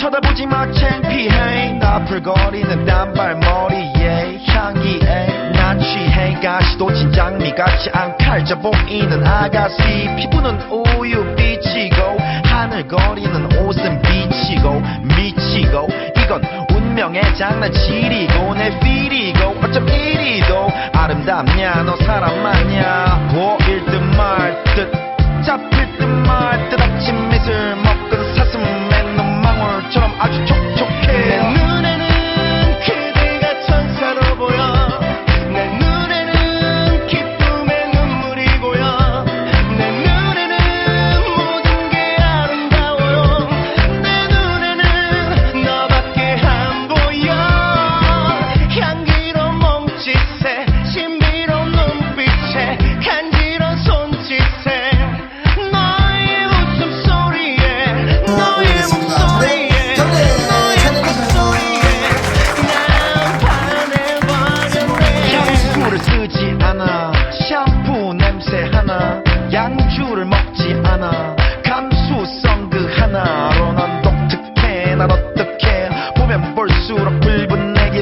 쳐다보지 마 창피해 나풀거리는 단발머리에 향기에 나 취해 가시도 진장미 같이 안 칼져 보이는 아가씨. 피부는 우유 빛이고 하늘거리는 옷은 비치고 미치고. 이건 운명의 장난치리고 내 필이고. 어쩜 이리도 아름답냐 너 사람 맞냐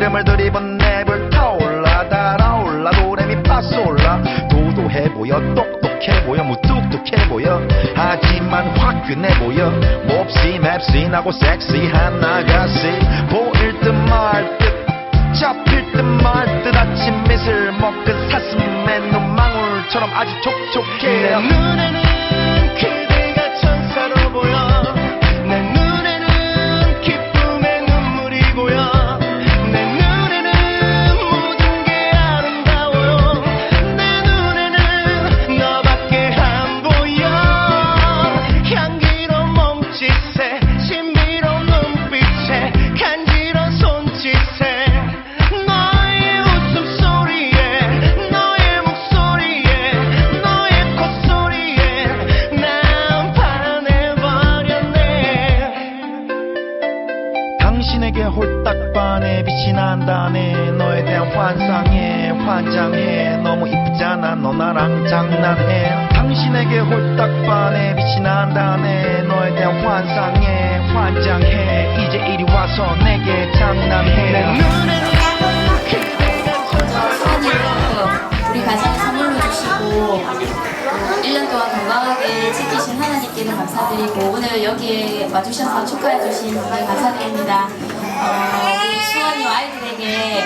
기름을 들이번 내불 타올라 달아올라 도레미 파솔라. 도도해 보여 똑똑해 보여 무뚝뚝해 보여. 하지만 화끈해 보여 몹시 맵시 나고 섹시한 아가씨. 보일 듯 말 듯 잡힐 듯 말 듯 아침 미술 먹은 사슴의 눈망울처럼 아주 촉촉해. 내 눈에 당신에게 홀딱 반해 빛이 난다네. 너에 대한 환상에 환장해 너무 이쁘잖아. 너 나랑 장난해. 당신에게 홀딱 반해 빛이 난다네. 너에 대한 환상에 환장해. 이제 이리 와서 내게 장난해. 내 눈에는 그대가 천사로 보여 우리 가정에 선물로 주시고 또 1년 동안 건강하게 지키신 하나님께는 감사드리고 오늘 여기에 와주셔서 축하해 주신 분들 감사드립니다. 어, 우리 수원이와 아이들에게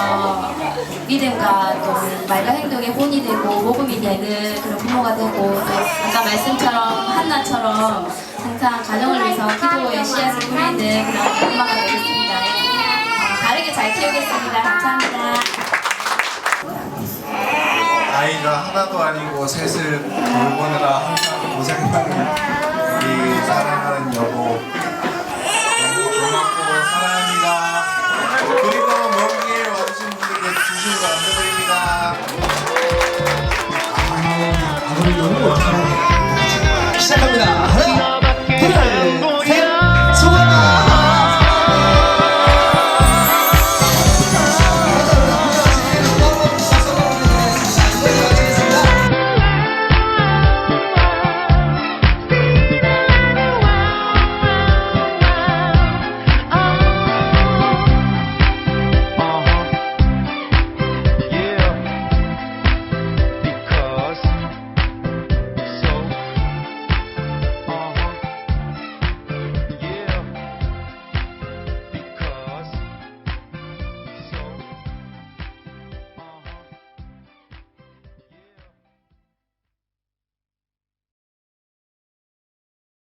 어, 믿음과 또 말과 행동의 본이 되고 모범이 되는 그런 부모가 되고 또 아까 말씀처럼 한나처럼 항상 가정을 위해서 기도의 씨앗을 뿌리는 그런 엄마가 되겠습니다. 어, 바르게 잘 키우겠습니다. 감사합니다. 아이가 하나도 아니고 셋을 돌보느라 항상 고생하는 우리 사랑하는 Yeah.